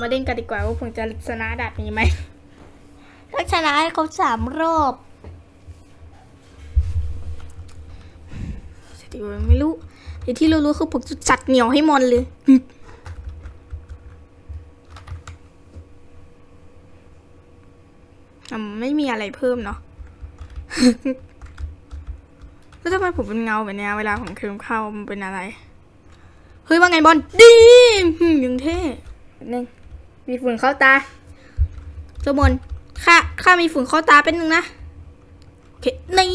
มาเล่นกันดีกว่าว่าผมจะชนะดับนี้ไหมถ้าชนะให้เขาสามรอบสติวไม่รู้แต่ที่รู้ๆคือผมจะจัดเหนียวให้มอนเลยอืมอะไม่มีอะไรเพิ่มเนาะแล้วทำไมผมเป็นเงาแบบเนี้ยเวลาผมเคิมเข้ามันเป็นอะไร เฮ้ยว่าไงบอลดีหึ่มยังเท่หนึ่ง มีฝุ่นเข้าตาเจ้าบนข้าข้ามีฝุ่นเข้าตาเป็นหนึ่งนะโอเคนี่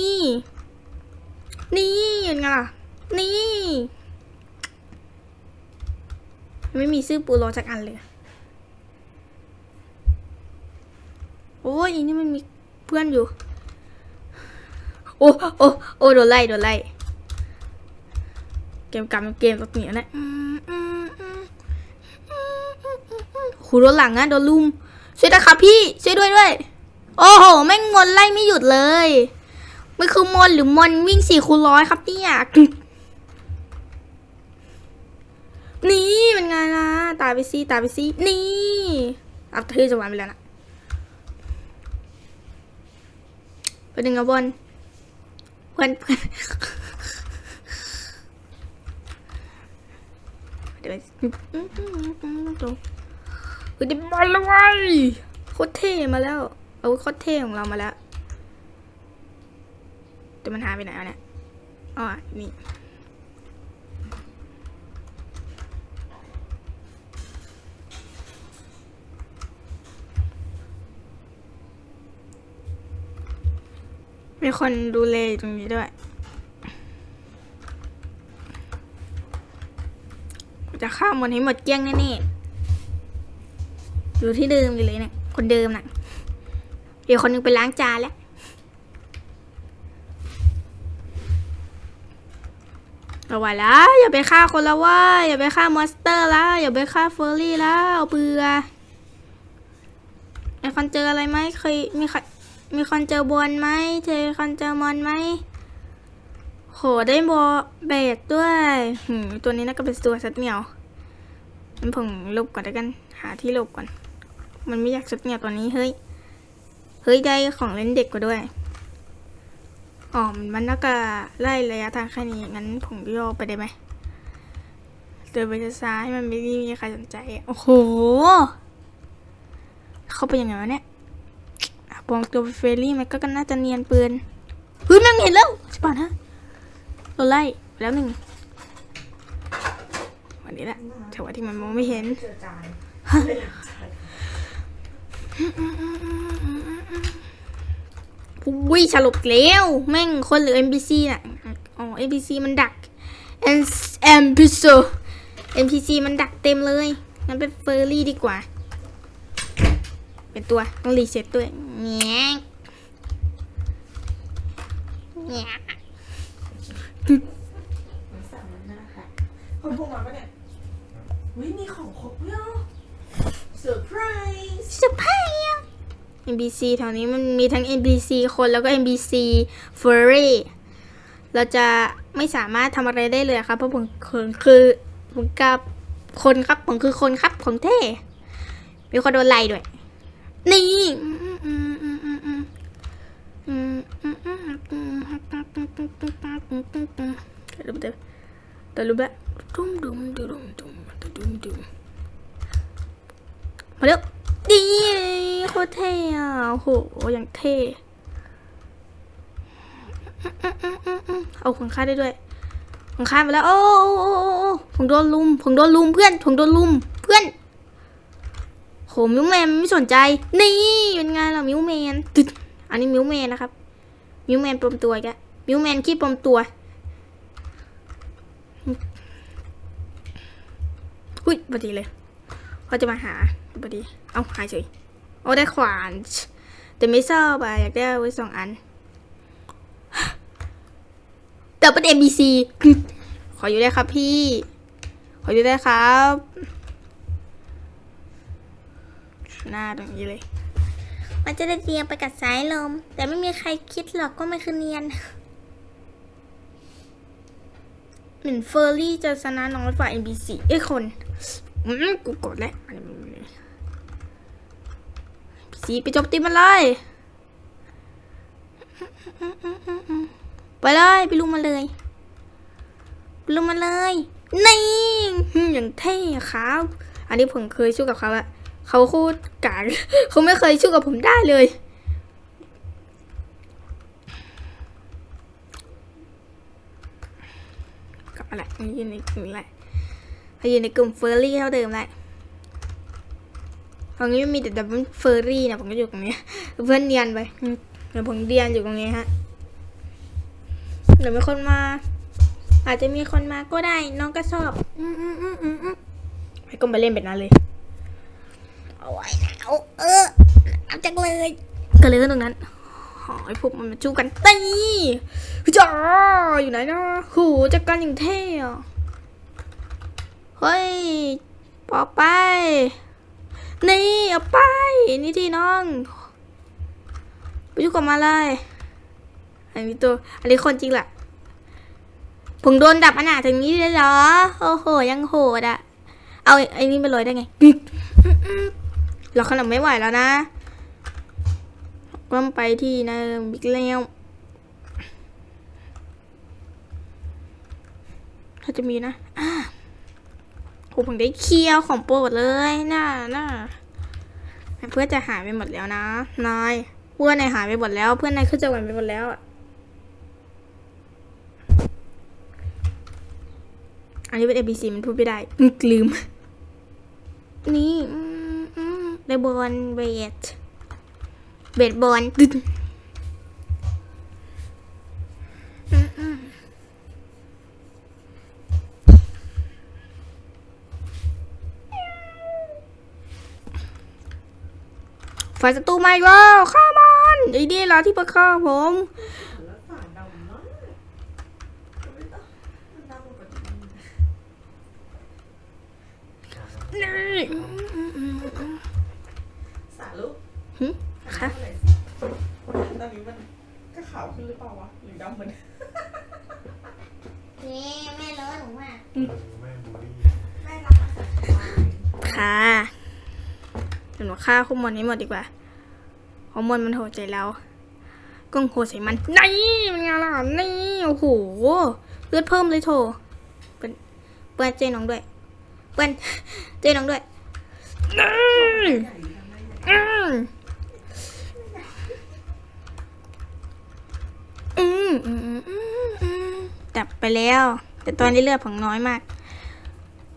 นี่ยังไงล่ะ นี่ ไม่มีซื้อปูโรจากอันเลย โอ้ยอันนี่มันมีเพื่อนอยู่ โอ้โอ้โอ้โดนไล่โดนไล่ เกมกรรมเกมตัวเหนียวนะ หูโดนหลังอะโดนลุม ช่วยนะครับพี่ ช่วยด้วยด้วย โอ้โห แม่งมอนไล่ไม่หยุดเลย มันคือมอนหรือมอนวิ่งสี่คูร้อยครับเนี่ยนี่เป็นไงล่ะ ตายไปสิตายไปสินี่อัพเธอจะวันไปแล้วนะไปดึงเอาบอลเพื่อนเพื่อนเดี๋ยวตร งเฮ้ยได้บอลแล้วเว้ยโคตรเท่มาแล้วเอาโคตรเท่ของเรามาแล้ว แต่มันหายไปไหนอะเนี่ยอ๋อนี่มีคนดูแลอยู่ตรงนี้ด้วย จะฆ่ามันให้หมดเกลี้ยงแน่ๆ อยู่ที่เดิมอยู่เลยเนี่ยคนเดิมน่ะ เดี๋ยวคนนึงไปล้างจานแล้วเอาไว้แล้วอย่าไปฆ่าคนละว่า อย่าไปฆ่ามอนสเตอร์ล้วอย่าไปฆ่าเฟอร์รี่แล้วเบื่อไอคอนเจออะไรไหมเคยมีใครมีคนเจอบอลไหมเจอคนเจอมอนไหมโหได้บอเบดด้วยหืมตัวนี้น่าก็เป็นตัวสัตว์เหมียวงั้นผมลบก่อนแล้วกัน หาที่ลบก่อน มันไม่อยากสัตว์เหมียวตัวนี้เฮ้ย เฮ้ยได้ของเล่นเด็กกว่าด้วยอ๋อมันน่าจะไล่ระยะทางแค่นี้งั้นผมโยกไปได้ไหมเดินไปซ้ายๆมันไม่ได้มีใครสนใจโอ้โห เข้าไปยังไงวะเนี่ยอะปลอมตัวเป็นเฟรนลี่มันก็น่าจะเนียนปืนเฮ้ยแม่งเห็นแล้วใช่ป่ะนะเราไล่ไปแล้วหนึ่งวันนี้แหละแต่ว่าที่มันมองไม่เห็นเจ อจานอุ้ยฉลบแล้วแม่งคนหรือ NPC น่ะ อ๋อ NPC มันดัก NPC NPC มันดักเต็มเลยงั้นเป็นเฟอร์รี่ดีกว่า เป็นตัวต้องรีเซ็ตด้วยแง่แง่มันสั่งมันหน้าค่ะคนพวกมาปะเนี่ยวิมีของครบแล้วเซอร์ไพรส์สบายอะ NPC แถวนี้มันมีทั้ง NPC คนแล้วก็ NPC Furry เราจะไม่สามารถทำอะไรได้เลยครับ เพราะผมคือผมกับคนครับผมคือคนครับผมเท่ มีคนโดนไล่ด้วย นี่แต่รู้บบดุมดุมดุมดุมดุมดุมมาเร็ว ดีโคตรเท่อะโหอย่างเท่เอาของข้าได้ด้วยของข้าไปแล้วโอ้โอ้โอ้โอ้โอ้ผมโดนลุม ผมโดนลุมเพื่อน ผมโดนลุมเพื่อนโหมิวแมนไม่สนใจ นี่เป็นไงล่ะมิวแมนตึ๊ดอันนี้มิวแมนนะครับ มิวแมนปลอมตัวแกมิวแมนขี้ปลอมตัวหุ้ยพอดีเลยเขาจะมาหา พอดี เอาหายเฉยโอ้ได้ขวาน แต่ไม่ชอบอะอยากได้ไว้สองอันแต่เป็น MBC ขออยู่ได้ครับพี่ ขออยู่ได้ครับ หน้าตรงนี้เลย มันจะได้เรียงไปกับสายลม แต่ไม่มีใครคิดหรอกก็มันคือเนียน เหมือนเฟอร์รี่จะชนะน้องฝ่าย NBC เอ้ยคน อืมกูกดแล้ว สีไปจมตีมันเลย ไปเลยไปลุมมันเลยลุมมันเลยนี่อย่างเท่ครับ อันนี้ผมเคยสู้กับเขาอะเขาโคตรกากเขาไม่เคยสู้กับผมได้เลยกลับมาแหละยืนในกลุ่มแหละยืนในกลุ่มเฟอร์รี่เท่าเดิมแหละ ตรงนี้มีแต่ดับเบิลเฟอร์รี่นะผมก็อยู่ตรงนี้เพื่อนเนียนไปเดี๋ยวผมเดียนอยู่ตรงนี้ฮะเดี๋ยวมีคนมา อาจจะมีคนมาก็ได้ น้องก็ชอบ อืมอืมอืมอืมอืมไปก็มาเล่นแบบนั้นเลยเอาไว้เอาเออเอาจังเลยก็เลยตรงนั้นหอยพวกมันมาจู้กันตีจ้าอยู่ไหนนะหูจักกันอย่างเท่เฮ้ยปอไป นี่เอาไป นี่ที่น้องไปยุ่งกับมาเลยอันนี้ตัวอันนี้คนจริงแหละผมโดนดับอนาถึงนี้เลยเหรอ โอ้โห ยังโหดอะเอาไอ้นี่ไปเลยได้ไงกึกเราขนาดไม่ไหวแล้วนะก็ไปที่นะบิ๊กแล้วถ้าจะมีนะอ่า โหผมได้เคี้ยวของโปรดเลยน่าน่าเพื่อนจะหายไปหมดแล้วนะนายเพื่อนนายหายไปหมดแล้ว เพื่อนนายขึ้นจังหวัดไปหมดแล้วอะอันนี้เป็น ABC มันพูดไม่ได้กลืม นี่อืมอืมได้บอลเบสเบสบอลตึ๊ดอืมอืม ฝ่ายศัตรูมาอีกแล้วฆ่ามันไอ้นี่เหรอที่มาฆ่าผมแล้วฝาดำมากไม่ต้องมันดำกว่าจริงนี่อืมอืมอืมอืมสาลูกหึหัค่ะนหน้ามาหน่อยสิตอนนี้มันก็ขาวขึ้นหรือเปล่าวะ หรือดำเหมือนนี่แม่เลอะหนูอะแม่บูลลี่แม่รับมาจากควายค่ะเดี๋ยว หนูฆ่าข้อมนนี้หมดดีกว่าข้อมนมันโหดใจแล้วก็โหดใส่มันนี่มันไงล่ะนี่โอ้โหเลือดเพิ่มเลยโถเปิ้นเปิ้นเจน้องด้วยเปิ้นเจน้องด้วยนี่อืมอืมอืมอืมอืมอืมจับไปแล้ว แต่ตอนนี้เลือดผมน้อยมาก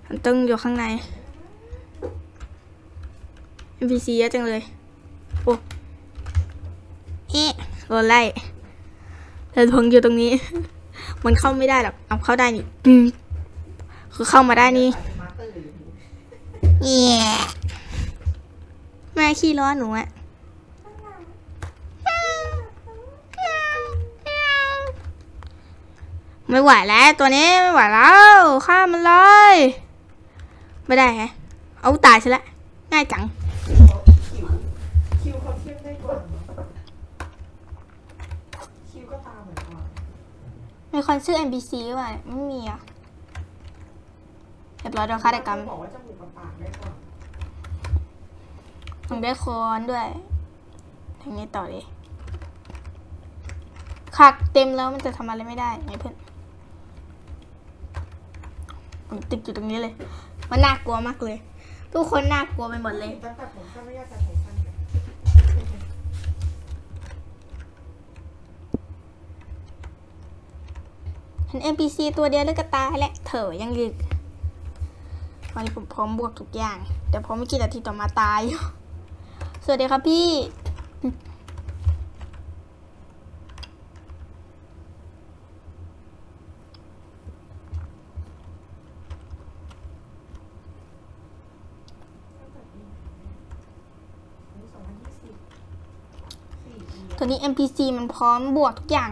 มันต้องอยู่ข้างใน NPC เยอะจังเลย โอ้เอ๊ะโดนไล่แต่พงอยู่ตรงนี้ มันเข้าไม่ได้หรอก เอาเข้าได้นี่อืมคือเข้ามาได้นี่เป็นมาสเตอร์อยู่เย่แม่ขี้ร้อนหนูอะไม่ไหวแล้วตัวนี้ไม่ไหวแล้วฆ่ามันเลย ไม่ได้แฮะเอาตายซะละ ง่ายจัง คิวคิวเขาเทียบได้กว่าคิวก็ตาเหมือนกัน มีคนชื่อ NPC ว่ะไม่มีอะเรียบร้อยโดนฆาตกรรมบอกว่าจมูกกับปากได้กว่าต้องได้คอนด้วยทางนี้ต่อเลยคักเต็มแล้วมันจะทำอะไรไม่ได้ไงเพื่อนผมติดอยู่ตรงนี้เลย มันน่ากลัวมากเลย ทุกคนน่ากลัวไปหมดเลยตั้งแต่ผมสั้นไม่อยากตัดผมสั้นกัน เห็น NPC ตัวเดียวแล้วก็ตายแหละเถอยังยึกตอนนี้ผมพร้อมบวกทุกอย่าง แต่พอไม่กี่นาทีต่อมาตาย สวัสดีครับพี่สองพันยี่สิบสี่ปีตัวนี้ NPC มันพร้อมบวกทุกอย่าง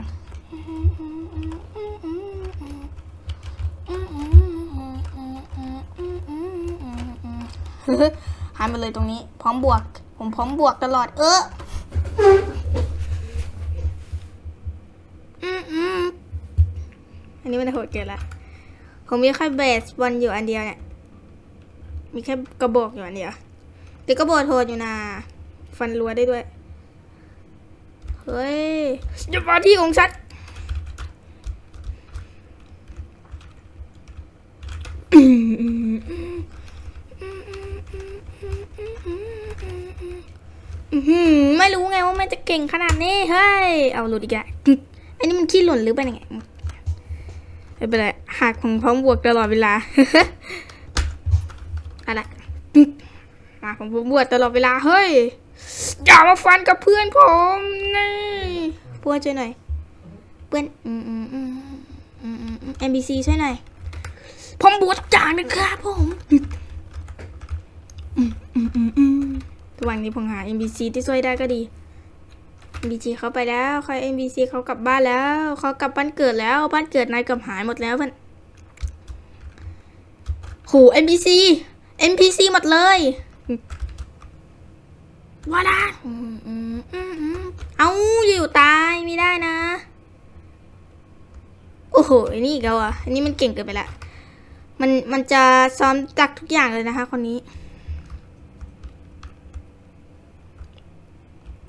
หายไปเลยตรงนี้ พร้อมบวก ผมพร้อมบวกตลอด เออืมอันนี้มันโหดเกินละ ผมมีแค่เบสบอลอยู่อันเดียวเนี่ย มีแค่กระบอกอยู่อันเดียวแต่กระบอกโหดอยู่นะ ฟันรัวได้ด้วย เฮ้ยอย่ามาที่ของฉัน อื้อหือ ไม่รู้ไงว่ามันจะเก่งขนาดนี้เฮ้ยเอาหลุดอีกแล้วอันนี้มันขี้หล่นหรือเป็นยังไงไม่เป็นไรหักของพร้อมบวกตลอดเวลาอะไรหักของพร้อมบวกตลอดเวลาเฮ้ยอย่ามาฟันกับเพื่อนผมนี่เพื่อนช่วยหน่อยเพื่อนอืมอืมอืมอืมอืมอืม NBC ช่วยหน่อยผมบวชจางนะครับผมอืมอืมอืม ระหว่างนี้ผมหา NBC ที่ช่วยได้ก็ดี NBC เขาไปแล้วใคร NBC เขากลับบ้านแล้วเขากลับบ้านเกิดแล้วบ้านเกิดนายกับหายหมดแล้วเพื่อนโห NBC NPC หมดเลยว่าละอืมอืมอืมอืมเอาอยู่ตายไม่ได้นะ โอ้โหไอ้นี่อีกแล้วอะอันนี้มันเก่งเกินไปละ มันมันจะซ้อมจากทุกอย่างเลยนะคะ คนนี้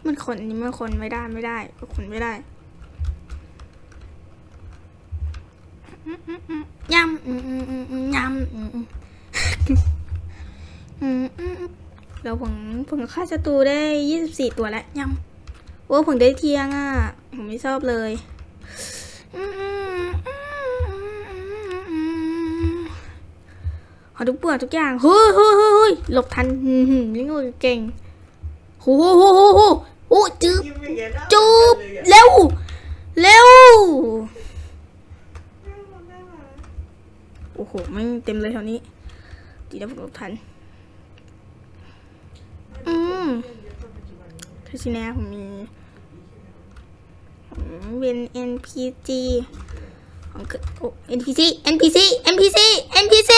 มันขนนี้มันขนไม่ได้ไม่ได้ก็ขนไม่ได้ยำยำอืมอืมอืมอืมแล้วผมผมฆ่าศัตรูได้ยี่สิบสี่ตัวแล้วยำโอ้ผมได้เทียงอะ ผมไม่ชอบเลยขอทุกเปลือกทุกอย่างเฮ้ยเฮ้ยเฮ้ยหลบทันหืมหืมนี่งูเก่งโหโหโหโห โหโอ้จืบยิ้มอย่างเงี้ยน่าจูบเลยอะเร็วเร็วโอ้โหไม่งเต็มเลยแถวนี้ดีแล้วผมหลบทัน อืมคือชิแน่ผมมีผมเป็น NPG ของเกิดโอ้ NPC NPC NPC NPC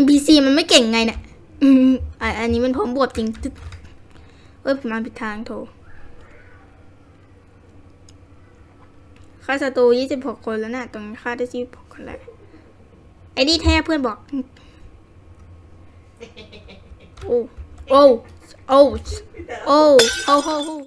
NPC มันไม่เก่งไงเนี่ย อันนี้มันพร้อมบวบจริงตึ๊ดเอ้ยมาผิดทางโถค่าศัตรูยี่สิบหกคนแล้วน่ะตรงฆ่าได้ยี่สิบหกคนแล้วไอ้นี่แท้เพื่อนบอก โอ้ โอ้ โอ้ โอ้ โอ้โอ้